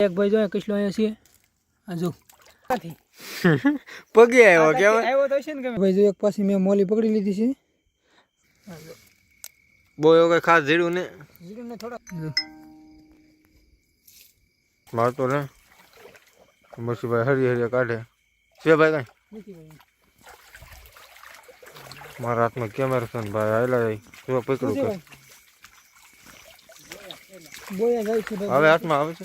એક ભાઈ જો કેટલો અહીંયા છીએ. આ જો. પગે આવ્યો કેમ આવ્યો તો છે ને કે ભાઈ જો એક પાછી મેં મોલી પકડી લીધી છે. બહુ એવું કઈ ખાસ જીડું ને? જીડું ને થોડા મારતો ને પછી ભાઈ હરી હરી કાઢે. છે ભાઈ કઈ? મારા હાથમાં કેમેરા છે ને ભાઈ આયલા જાય. જો પકડું હવે હાથમાં આવે છે?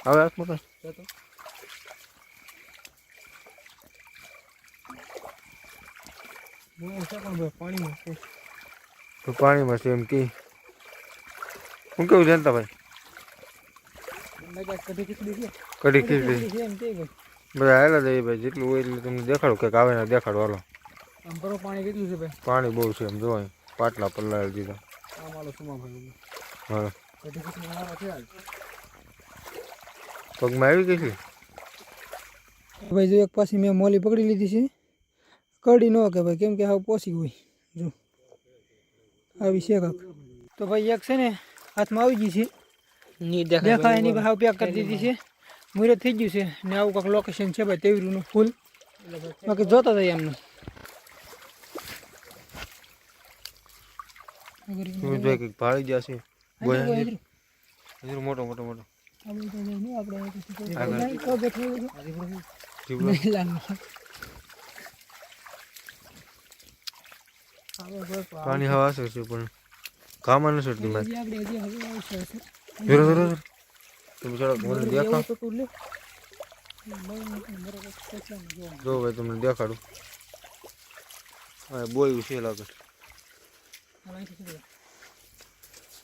હવે હાથમાં કઈ બોયા છે પણ ભાઈ પાણીમાં છે તો પાણીમાં છે એમ કે હું કેવું જનતા ભાઈ લગા કઢી કેટલી છે કઢી ખીચડી છે એમ કે ભાઈ બધા આવેલા જાય ભાઈ જેટલું હોય એટલું તમને દેખાડું કંઈક આવે ને દેખાડો હાલો આમ કરો પાણી કેટલું છે ભાઈ પાણી બહુ છે એમ જોવાય પાટલા પલ્લાવી દીધા આમ આલો સુમા ભાઈ હા કઢી કેટલી મારા છે આજ પગમાં આવી ગઈ છે ભાઈ જો એક પાછી મેં મોલી પકડી લીધી છે. કરડી ન કે ભાઈ કેમ કે હા પોસી હોય જો આવી છે કાક. તો ભાઈ એક છે ને હાથમાં આવી ગઈ છે. દેખાય એની હાવ પેક કરી દીધી છે. મુહૂર્ત થઈ ગયું છે ને આવું કાંક લોકેશન છે ભાઈ તેવીરુંનું ફૂલ બાકી જોતા હતા એમનું. ભાળી ગયા છે? મોટો મોટો મોટો. પાણી હવા છે છે પણ કામાં નથી સડતી મારે જોરો જોરો જોરો તમે થોડાક મને દેખાડ જો ભાઈ તમને દેખાડું હા બોયું છે લાગે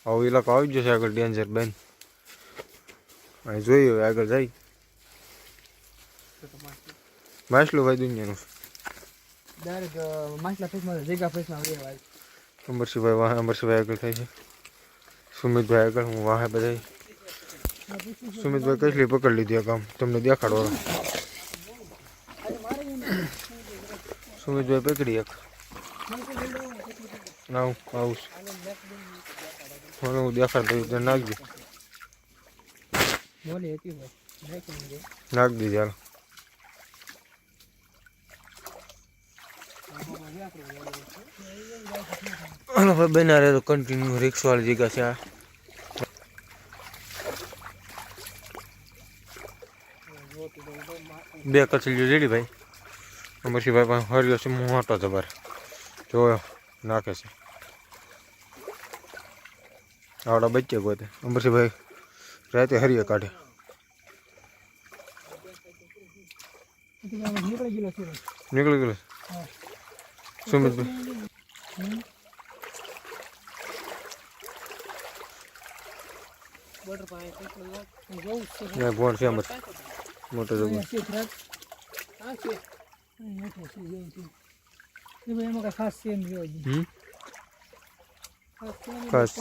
આવો ઇલાકો આવી જશે આગળ ડેન્જર બેન અહીં જોઈએ હવે આગળ જાય. માછલું ભાઈ દુનિયાનું. ડાયરેક્ટ માછલા ફેસમાં જગ્યા ફેસમાં ભાઈ. અમરસિંહભાઈ વાહ અમરસિંહભાઈ આગળ થાય છે. સુમિતભાઈ આગળ હું વાહે બધા સુમિતભાઈ કેટલી પકડ લીધી કામ. તમને દેખાડો સુમિતભાઈ પકડી એક. ના હું આવું છું. હું હોય તો નાખજો. બોલી હતી ભાઈ નાખ દીધી હાલો હાલો ભાઈ બના રહે તો કન્ટિન્યુ રિક્ષાવાળી જગ્યા છે આ બે કચલીઓ રેડી ભાઈ અમરસિંહભાઈ પાસે હરિયો છે મોટો જબર જોયો નાખે છે આવડા બચ્ચે ગોતે અમરસિંહભાઈ રાતે હરીએ કાઢે. નીકળી ગયેલો. સુમિતભાઈ. બોર્ડર પાસે છે ખાસ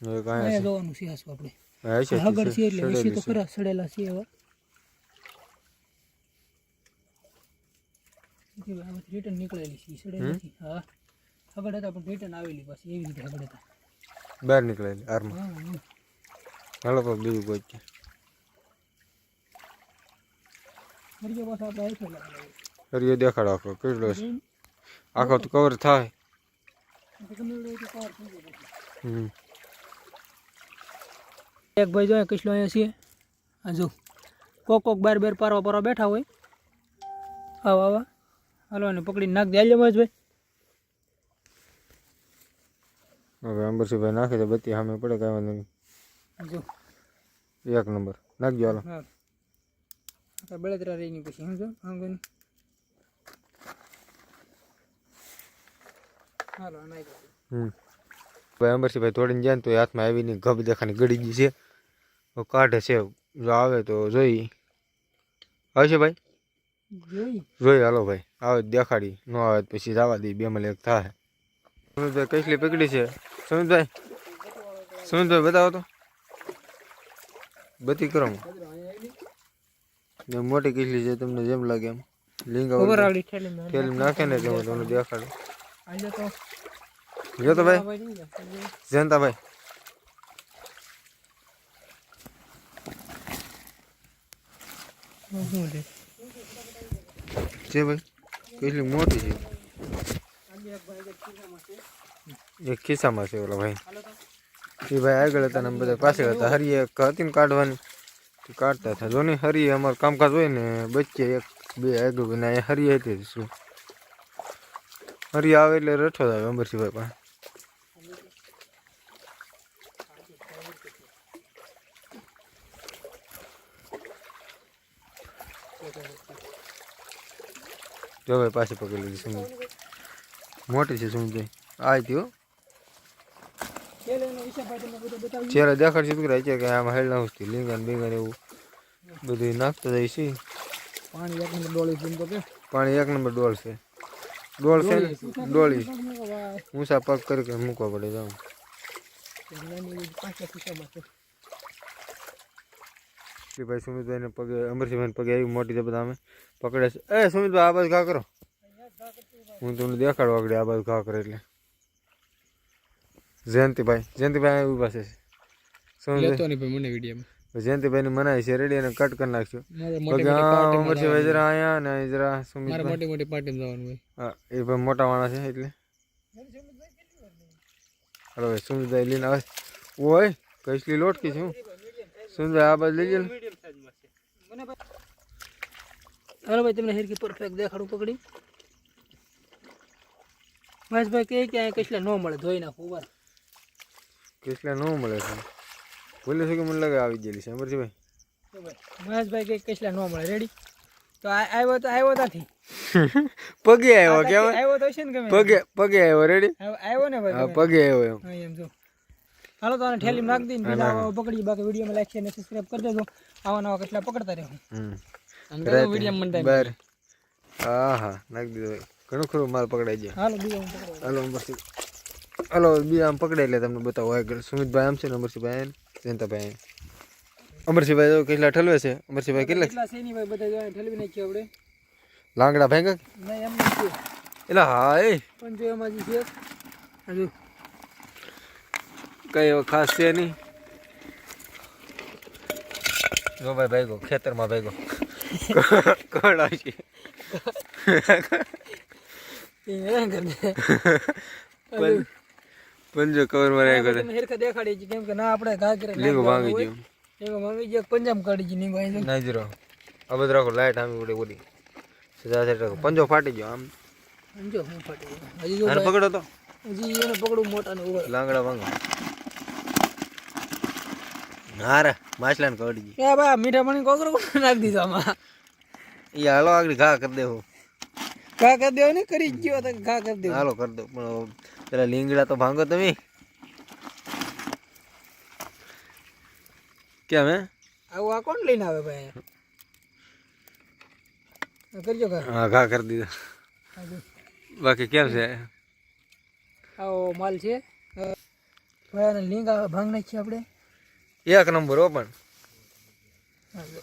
હવે કાંઈ અહીંયા છે જોવાનું છે આસુ આપણે હા છે આગળ છે એટલે વિશે તો સડેલી છે. ખરા સડેલા છે એવા રિટર્ન નીકળેલી છે ઈ સડેલી નથી હા આગળ હતા પણ રિટર્ન આવેલી પાછી એવી રીતે આગળ હતા બહાર નીકળેલી આરમાં હા હમ. હાલો તો બીજું કોઈ છે હરિયો પાછા આપણે આખો લાગે હરિયો દેખાડો આખો કેટલો છે આખો તો કવર થાય ગમે એવડો હોય તો કવર થઈ જાય પછી. હમ એક ભાઈ જો કેટલો અહીંયા છીએ આ જો કોક કોક બાર બાર પારવા પારવા બેઠા હોય આવા આવા હાલો અને પકડીને નાખ દે આલ્યો ભાઈ હવે અંબરસિંહભાઈ નાખી દે બત્તી સામે પડે કાંઈ વાંધો જો નહીં એક નંબર નાખજો હાલો હા આપણે બળતરા રહીની પછી સમજો આંગણ હાલો આ નાખી દો. હમ ભાઈ અમરસિંહભાઈ તોડીને જાય ને તો એ હાથમાં આવીને ગબ દેખાની ગળી ગઈ છે તો કાઢે છે. જો આવે તો જોઈ. આવશે ભાઈ? જોઈ. હાલો ભાઈ. આવે દેખાડી. ન આવે પછી જવા દઈ બે એક થાય સુમિતભાઈ કઈસલી પકડી છે. સુમિતભાઈ સુમિતભાઈ બતાવો તો. બધી કરો. ને મોટી કેટલી છે. તમને જેમ લાગે એમ. લીંગા તેલ નાખે ને તો તમને દેખાડું. જો તો. ભાઈ. ભાઈ નહીં ગયા. જયંતાભાઈ શું છે ભાઈ, કેટલી મોટી છે. એક ખિસ્સામાં છે ઓલા ભાઈ. એ ભાઈ આગળ હતા ને બધા પાછળ હતા. હરીએ એક હતી ને કાઢવાની. કાઢતા હતા. જો ને હરી અમારું કામકાજ હોય ને, બચ્ચે એક, બે આગળ બને હરીએ હતી શું. હરી આવે એટલે રઠો આવે અમરસિંહભાઈ પાસે. જો ભાઈ પાસે પકડી લીધી સુમી. મોટી છે સુમિતભાઈ આ હતી હો ખેલ એનો વિશે ભાઈ. તમને બધું બતાવી ચહેરા દેખાડશે તો છે કે આમાં હેલ નાખતી લીંગન બીંગન એવું બધું નાખતા જાય છે. પાણી એક નંબર ડોળી છે પાણી એક નંબર ડોળ છે. ડોળ છે ડોળી ઊંચા પગ કરી મૂકવા પડે જાઉં. ભાઈ સુમિતભાઈને પગે અમરસિંહભાઈને પગે આવી મોટી તો બધા અમે પકડે છે એ સુમિતભાઈ આ બાજુ ઘા કરો હું તમને દેખાડું આગળ આ બાજુ ઘા કરે એટલે જયંતિભાઈ જયંતિભાઈ આવી પાસે છે સુમિતભાઈ નહીં ભાઈ મને વિડીયો જયંતિભાઈને મનાય છે રેડી અને કટ કરી નાખશું મારે પગે આ અમરસિંહભાઈ જરા અહીંયા ને અહીં જરા સુમિતભાઈ મોટી મોટી પાર્ટીમાં જવાનું હોય હા એ ભાઈ મોટા માણસ છે એટલે હાલો ભાઈ સુમિતભાઈ લઈને આવે ઓય કઈસલી લોટકી છું સુમિતભાઈ આ બાજુ લઈ જાય હાલો ભાઈ તમને હિરકી પરફેક્ટ દેખાડું પકડી. મહેશભાઈ કહે કે અહીંયા કસલા ન મળે ધોઈ નાખું ઊભા કસલા ન મળે છે. બોલે છે કે મને લાગે આવી ગયેલી છે અમરજીભાઈ મહેશભાઈ કહે કસલા ન મળે રેડી તો આવ્યો તો આવ્યો નથી પગે આવ્યો કેવાય આવ્યો તો હશે ને પગે પગે આવ્યો રેડી આવ્યો- ને પગે આવ્યો એમ જો. હાલો તો આને ઠેલી નાખ દઈને બીજા પકડી બાકી વિડીયોમાં લાઈક અને સબસ્ક્રાઇબ કરી દેજો. આવા નવા કેટલા પકડતા રહેવું હમ. વીડિયો મંડાય બર. હા હા નાખી દીધો. ઘણું ખરું માલ પકડાઈ જાય હાલો બીજો હાલો બસ હાલો બીજા આમ પકડાઈ એટલે તમને બતાવો. આગળ સુમિતભાઈ આમ છે ને અમરસિંહભાઈ જયંતાભાઈ. અમરસિંહભાઈ તો કેટલા ઠલવે છે? અમરસિંહભાઈ કેટલા કેટલા છે ભાઈ? બધા જો ઠેલવી નાખીએ આપણે. લાંગડા ભાઈ નહીં એમ નથી. એટલે હા એ પણ જો એમાં જે છે હજુ કઈ એવો ખાસ છે નહીં. જો ભાઈ ભાઈ ખેતરમાં એ હેરાન કરી. પંજો રાખ્યો હેરખા દેખાડી છે કેમ કે ના આપણે ઘા કરે લીંગો ભાંગી ગયું. લીંગો ભાંગી ગયો પંજાબ કાઢી ગઈ લીંગો અહીં ના જરો આ રાખો લાઈટ આમી ઉડે ઉડી રાખો. પંજો ફાટી ગયો આમ. જો હું ફાટી ગયો? હજી પકડો તો. હજી એને પકડું મોટા ને ઊભા લાંગડા ભાંગો હા માછલાને કવડી ગઈ. એ મીઠા પાણી કોકરો કોકરો નાખી દીધો આમાં. એ હાલો આગળ ઘા કરી દેવો ઘા કરી દેવો ને? કરી ગયો તો ઘા કરી દેવો. હાલો કરી દો પણ પેલા લીંગડા તો ભાંગો તમે. કેમ હે? આવું આ કોણ લઈને આવે ભાઈ? કરજો ઘા. હા ઘા કરી દીધો. બાકી કેમ છે? આવો માલ છે. ભાઈ લીંગા ભાંગ નાખીએ આપણે. એક નંબર હો પણ હા, જો.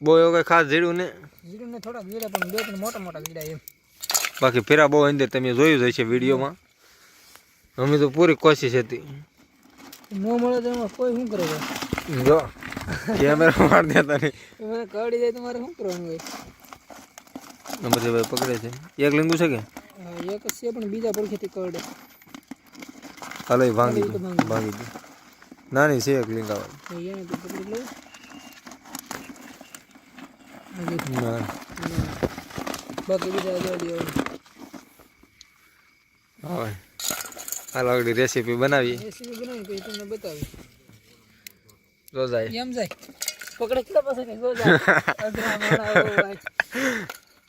બહુ એવું કઈ ખાસ જીડ્યું ને જીરું ને થોડાક જીરા પણ બે ત્રણ મોટા મોટા જીરા એમ બાકી ફેરા બહુ અંદર તમે જોયું જ હશે વિડીયોમાં અમે તો પૂરી કોશિશ હતી ન મળે તો એમાં કોઈ શું કરે ભાઈ જો કેમેરા માર દેતા નહીં એ બધા કવડી જાય તમારે શું કરવાનું હોય નંબર ભાઈ પકડે છે એક લીંબુ છે કે હા, એક જ છે પણ બીજા પડખેથી કરડે હાલો એ ભાંગી ગયું ભાંગી ગયું નાની છે એક લીંગાવાળી બાકી બીજા હવે હાલો આગળ રેસીપી બનાવી રેસીપી બનાવી પછી તમને બતાવી રોજાય એમ જાય પકડે કેટલા પાસે કે જો જાય અઘરા માણા આવો ભાઈ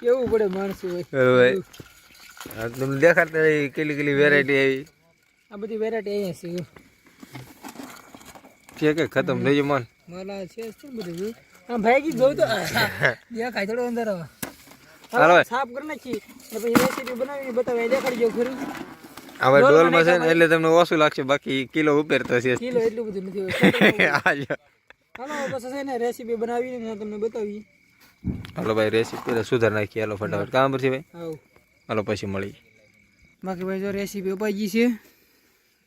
કેવું પડે માણસો હોય તમને દેખાડતા કેલી કેટલી વેરાયટી આવી આ બધી વેરાયટી અહીંયા છે છે કે ખતમ થઈ ગયું મન માલા છે જ છે ને બધું જો. આમ ભાઈ જોઉં તો દેખાય થોડો અંદર આવે હાલો ભાઈ. સાફ કરી નાખી અને પછી રેસીપી બનાવી બતાવી દેખાડી જાવ ખરું હવે ડોલમાં છે ને એટલે તમને ઓછું લાગશે બાકી કિલો ઉપર તો છે કિલો એટલું બધું નથી હોય આ જો. હાલો પછી છે ને રેસીપી બનાવીને ને તમને બતાવી હાલો ભાઈ રેસીપી સુધાર નાખીએ હાલો ફટાફટ કામ પર છે ભાઈ આવું હાલો પછી મળી બાકી ભાઈ જો રેસીપી અપાઈ ગઈ છે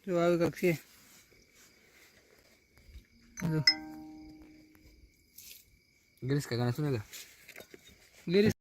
જો આવી કંઈક છે गिरीस का गाना सुनेगा गिरीस